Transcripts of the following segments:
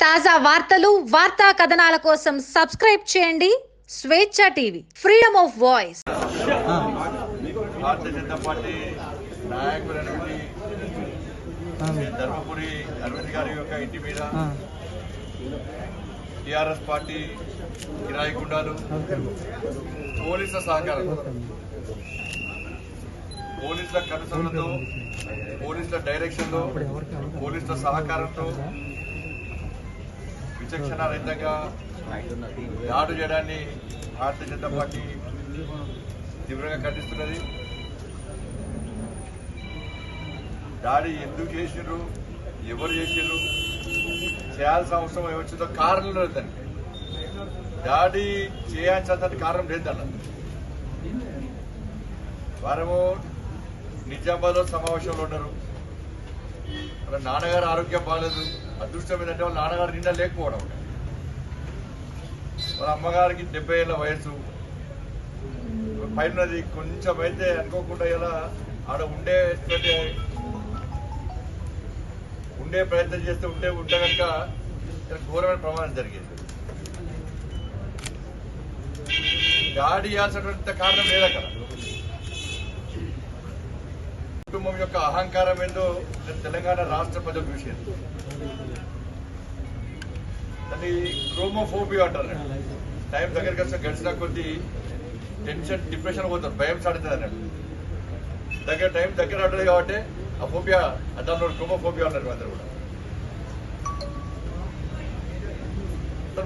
తాజా వార్తలు వార్తా కథనాల కోసం సబ్స్క్రైబ్ చేయండి. Swechha TV freedom of voice. Bharatiya Janata party నాయకులైనటువంటి Dharmapuri Arvind గారి యొక్క ఇంటి మీద టిఆర్ఎస్ పార్టీ కిరాయి గుండాలు పోలీసుల సహకారం పోలీసుల కనుసరణతో పోలీసుల డైరెక్షన్లో పోలీసుల సహకారంతో విచక్షణ రహితంగా దాడు చేయడాన్ని భారతీయ జనతా పార్టీ తీవ్రంగా ఖండిస్తున్నది. దాడి ఎందుకు చేసిర్రు ఎవరు చేసిర్రు చేయాల్సిన అవసరం ఏమొచ్చిందో కారణం లేదు దానికి. దాడి చేయాల్సిన కారణం లేదు దాంట్లో వారేమో నిజామాబాద్లో సమావేశంలో ఉన్నారు. వాళ్ళ నాన్నగారు ఆరోగ్యం బాగాలేదు అదృష్టం ఏంటంటే వాళ్ళ నాన్నగారు నిన్న లేకపోవడం. వాళ్ళ అమ్మగారికి డెబ్బై ఏళ్ళ వయసు పైనది కొంచెం అయితే అనుకోకుండా ఇలా ఆడ ఉండే ఉండే ప్రయత్నం చేస్తే ఉంటే ఉంటే కనుక ఘోరమైన ప్రమాదం జరిగింది. గాడి చేయాల్సినటువంటి కారణం లేదు అక్కడ కుటుంబం యొక్క అహంకారం ఏందో తెలంగాణ రాష్ట్ర ప్రజలు చూసేది దాన్ని క్రోమోఫోబియా అంటారు. టైం దగ్గరికి వస్తే గడిచిన కొద్దీ టెన్షన్ డిప్రెషన్ పోతారు భయం సాడుతుంది అన్నట్టు. దగ్గర టైం దగ్గర ఉంటుంది కాబట్టి ఆ ఫోబియా దాంట్లో క్రోమోఫోబియా అంటారు అందరు కూడా.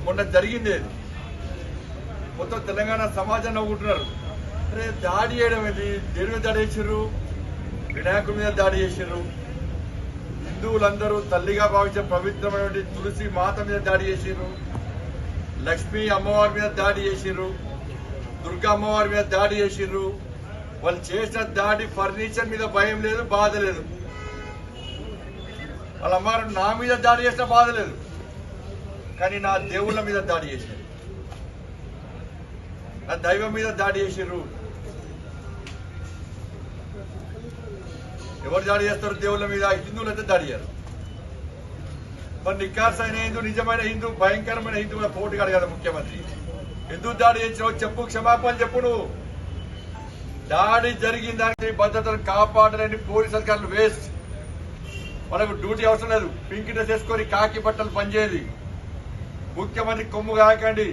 మొన్న జరిగింది మొత్తం తెలంగాణ సమాజం నవ్వుకుంటున్నారు అరే దాడి చేయడం ఏంటి దేని మీద దాడి చేసిర్రు? వినాయకుడి మీద దాడి చేసిర్రు. హిందువులందరూ తల్లిగా భావించే పవిత్రమైనటువంటి తులసి మాత మీద దాడి చేసిర్రు. లక్ష్మీ అమ్మవారి మీద దాడి చేసిర్రు. దుర్గా అమ్మవారి మీద దాడి చేసిర్రు. వాళ్ళు చేసిన దాడి ఫర్నిచర్ మీద భయం లేదు బాధ లేదు. వాళ్ళ అమ్మవారు నా మీద దాడి చేసిన బాధ లేదు. కానీ నా దేవుళ్ళ మీద దాడి చేశారు నా దైవం మీద దాడి చేసిర్రు. ఎవరు దాడి చేస్తారు దేవుళ్ళ మీద హిందువులైతే దాడి చేయరు. మరి నికార్స్ అయిన హిందూ నిజమైన హిందూ భయంకరమైన హిందువుల పోటీ కదా ముఖ్యమంత్రి. ఎందుకు దాడి చేసినావు? చెప్పు క్షమాపణ చెప్పు నువ్వు. దాడి జరిగిన దానికి భద్రతను కాపాడలేని పోలీస్ అధికారులు వేస్ట్. మనకు డ్యూటీ అవసరం లేదు. పింక్ డ్రెస్ వేసుకొని కాకి బట్టలు పనిచేయాలి ముఖ్యమంత్రి కొమ్ము కాకండి.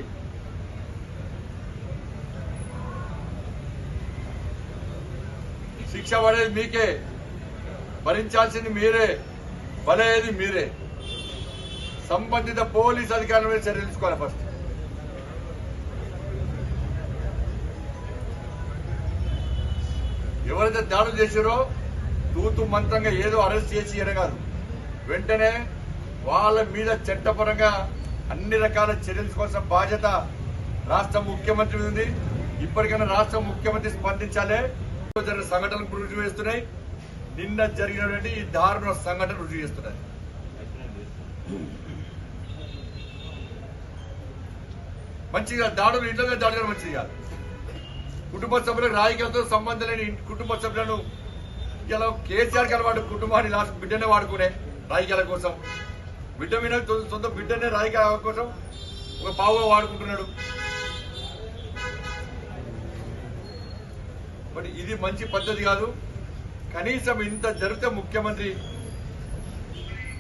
శిక్ష పడేది మీకే. భరించాల్సింది మీరే బలయ్యేది మీరే. సంబంధిత పోలీస్ అధికారుల మీద చర్యలు తీసుకోవాలి ఫస్ట్. ఎవరైతే దాడులు చేశారో తూతు మంత్రంగా ఏదో అరెస్ట్ చేసి ఇయ్యడం కాదు. వెంటనే వాళ్ళ మీద చట్టపరంగా అన్ని రకాల చర్యలు కోసం బాధ్యత రాష్ట్ర ముఖ్యమంత్రి ఉంది. ఇప్పటికైనా రాష్ట్ర ముఖ్యమంత్రి స్పందించాలే. జరిగిన సంఘటనలు రుజువు నిన్న జరిగినటువంటి ఈ దారుణ సంఘటన రుజువు చేస్తున్నాయి మంచిగా దాడులు ఇంట్లో మీద దాడులు మంచిది కాదు. కుటుంబ సభ్యులకు రాజకీయాలతో సంబంధం లేని కుటుంబ సభ్యులను ఇలా కేసీఆర్ గారు వాడు కుటుంబాన్ని లాస్ట్ బిడ్డనే వాడుకునే రాజకీయాల కోసం బిడ్డ మీద సొంత బిడ్డనే రాజకీయాల కోసం ఒక పావుగా వాడుకుంటున్నాడు. మరి ఇది మంచి పద్ధతి కాదు. కనీసం ఇంత జరిగితే ముఖ్యమంత్రి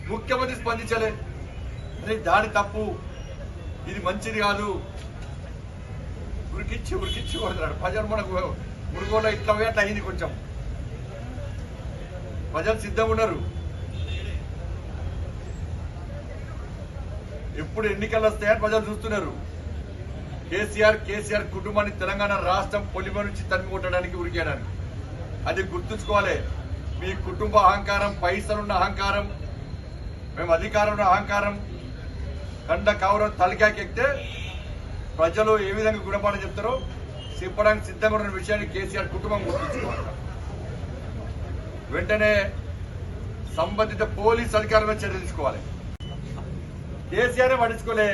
ముఖ్యమంత్రి స్పందించలే. అరే దాని తప్పు. ఇది మంచిది కాదు. ఉరికిచ్చి ఉరికిచ్చి కొడుతున్నాడు. ప్రజలు మనకు మురుగోలో ఇట్లా పోయి అయింది కొంచెం. ప్రజలు సిద్ధంగా ఉన్నారు. ఎప్పుడు ఎన్నికలు వస్తాయని ప్రజలు చూస్తున్నారు. కేసీఆర్ కేసీఆర్ కుటుంబాన్ని తెలంగాణ రాష్ట్రం పొలిమ నుంచి తరిమి కొట్టడానికి ఉరికేయడానికి. అది గుర్తుంచుకోవాలి. మీ కుటుంబ అహంకారం పైసలున్న అహంకారం మేము అధికారంలో అహంకారం కండ కౌరం తలకాకెక్కితే ప్రజలు ఏ విధంగా గుణపాఠం చెప్తారో చెప్పడానికి సిద్ధంగా ఉన్న విషయాన్ని కేసీఆర్ కుటుంబం గుర్తుంచుకోవాలి. వెంటనే సంబంధిత పోలీస్ అధికారుల మీద చర్యలు తీసుకోవాలి. కేసీఆర్ పట్టించుకోలే.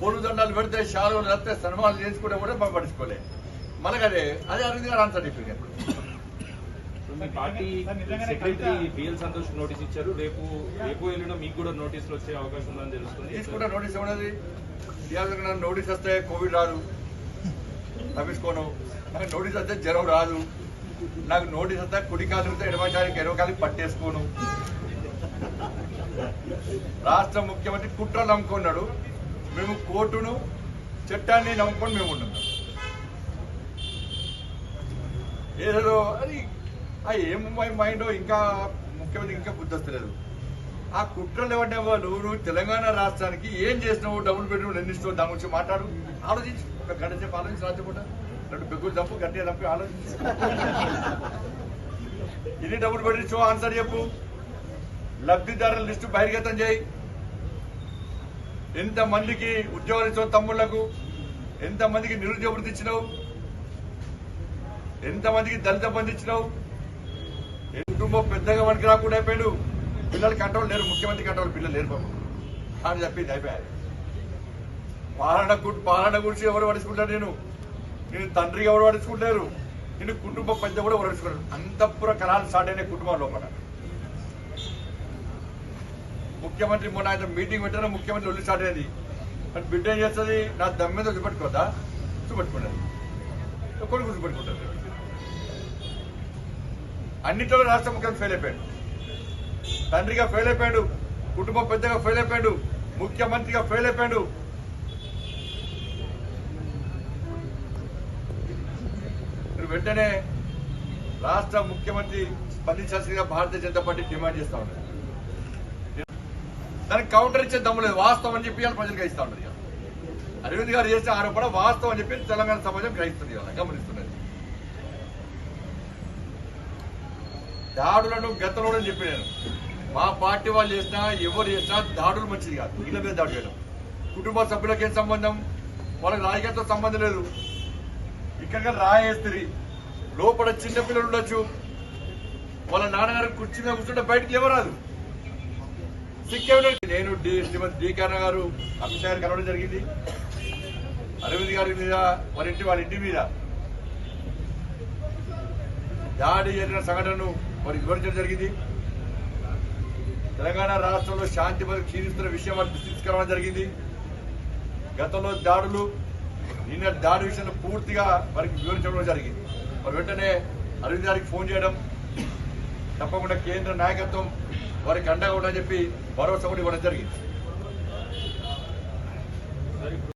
పొలు దండాలు పెడితే షాలువలు వస్తే సన్మానాలు చేసుకుంటే కూడా మనం పట్టించుకోలే. మనకదే అదే అరవింద్ గారు ఆన్సర్ చెప్పింది మీ party secretary B L Santosh notice ఇచ్చారు. రేపు రేపు వెళ్ళిన మీకు కూడా నోటీసులు వచ్చే అవకాశం ఉందని తెలుస్తుంది. తీసుకుంటే నోటీస్ ఉన్నది ఇవాళ నాకు నోటీస్ వస్తే కోవిడ్ రాదు. తప్పించుకోను. నాకు నోటీస్ వస్తే జ్వరం రాదు. నాకు నోటీస్ వస్తే కుడి కాలు తిరిగితే ఎడమ కాలికి ఎడమ పట్టేసుకోను. రాష్ట్ర ముఖ్యమంత్రి కుట్ర నమ్ముకున్నాడు. మేము కోర్టును చట్టాన్ని నమ్ముకొని మేము ఉన్నాం. ఏదో అది ఆ ఏం మైండ్ ఇంకా ముఖ్యమంత్రి ఇంకా గుర్తొస్తలేదు. ఆ కుట్రలు ఎవరినే వాళ్ళు నువ్వు తెలంగాణ రాష్ట్రానికి ఏం చేసినావు? డబుల్ బెడ్రూమ్ ఎన్ని దాని గురించి మాట్లాడు. ఆలోచించు. ఒక గంట సేపు ఆలోచించి రాజపూట రెండు బెగ్గులు తప్పు గట్టిగా తప్పి ఆలోచించు. ఎన్ని డబుల్ బెడ్రూమ్ ఆన్సర్ చెప్పు. లబ్ధిదారుల లిస్టు బహిర్గతం చేయి. ఎంతమందికి ఉద్యోగాలు ఇచ్చావు తమ్ముళ్ళకు? ఎంతమందికి నిరుద్యోగులు నిరుద్యోగ ఎంతమందికి ఇచ్చినావు దళిత బంధు ఇచ్చినావు? కుటుంబం పెద్దగా మనకి రాకుండా అయిపోయాడు. పిల్లలు కంట్రోల్ లేరు ముఖ్యమంత్రి కంట్రోల్ పిల్లలు లేరు పాపం. అని చెప్పింది అయిపోయాడు పాలన పాలన గురించి ఎవరు పడుచుకుంటారు నేను? నేను తండ్రిగా ఎవరు పడుచుకుంటారు నేను కుటుంబం పెద్ద కూడా ఎవరు పడుచుకుంటారు అంతఃపుర కళాలు స్టార్ట్ అయిన కుటుంబం లోపల. ముఖ్యమంత్రి మొన్న ఆయన మీటింగ్ పెట్టిన ముఖ్యమంత్రి ఒళ్ళు స్టార్ట్ అయింది. మరి బిడ్డ ఏం చేస్తుంది? నా దమ్ మీద చూపెట్టుకోదా చూపెట్టుకుంటుంది కొడుకు చూపెట్టుకుంటారు అన్నింటిలో రాష్ట్ర ముఖ్యమంత్రి ఫెయిల్ అయిపోయాడు. తండ్రిగా ఫెయిల్ అయిపోయాడు కుటుంబ పెద్దగా ఫెయిల్ అయిపోయాడు ముఖ్యమంత్రిగా ఫెయిల్ అయిపోయాడు. మీరు వెంటనే రాష్ట్ర ముఖ్యమంత్రి స్పందించాల్సిందిగా భారతీయ జనతా పార్టీ డిమాండ్ చేస్తా ఉన్నది. దానికి కౌంటర్ ఇచ్చే దమ్ము లేదు వాస్తవం అని చెప్పి ప్రజలు గ్రహిస్తా ఉన్నది అరవింద్ గారు చేసిన ఆరోపణ వాస్తవం అని చెప్పి తెలంగాణ సమాజం గ్రహిస్తుంది గమనిస్తున్నది. దాడులను గతంలో కూడా చెప్పి నేను మా పార్టీ వాళ్ళు చేసినా ఎవరు చేసినా దాడులు మంచిది కాదు. ఇళ్ళ మీద దాడి చేయడం. కుటుంబ సభ్యులకేం సంబంధం? వాళ్ళకి రాజకీయంతో సంబంధం లేదు. ఇక్కడ రాయేస్తుంది లోపల చిన్నపిల్లలు ఉండొచ్చు. వాళ్ళ నాన్నగారు కుర్చీ మీద కూర్చుంటే బయటకు లేవరాదు. సిక్కేమిటండి నేను డి శ్రీమతి డి గారు అమిత్ షా గారు కలవడం జరిగింది. అరవింద్ గారి మీద వారి ఇంటి వాళ్ళ ఇంటి మీద. దాడి జరిగిన సంఘటనను వారికి వివరించడం జరిగింది. తెలంగాణ రాష్ట్రంలో శాంతి భద్రత క్షీణిస్తున్న విషయం వారికి దృష్టికి తీసుకురావడం జరిగింది. గతంలో దాడులు నిన్న దాడి విషయంలో పూర్తిగా వారికి వివరించడం జరిగింది. మరి వెంటనే అరవింద్ గారికి ఫోన్ చేయడం తప్పకుండా కేంద్ర నాయకత్వం వారికి అండగా ఉండని చెప్పి భరోసా కూడా ఇవ్వడం జరిగింది.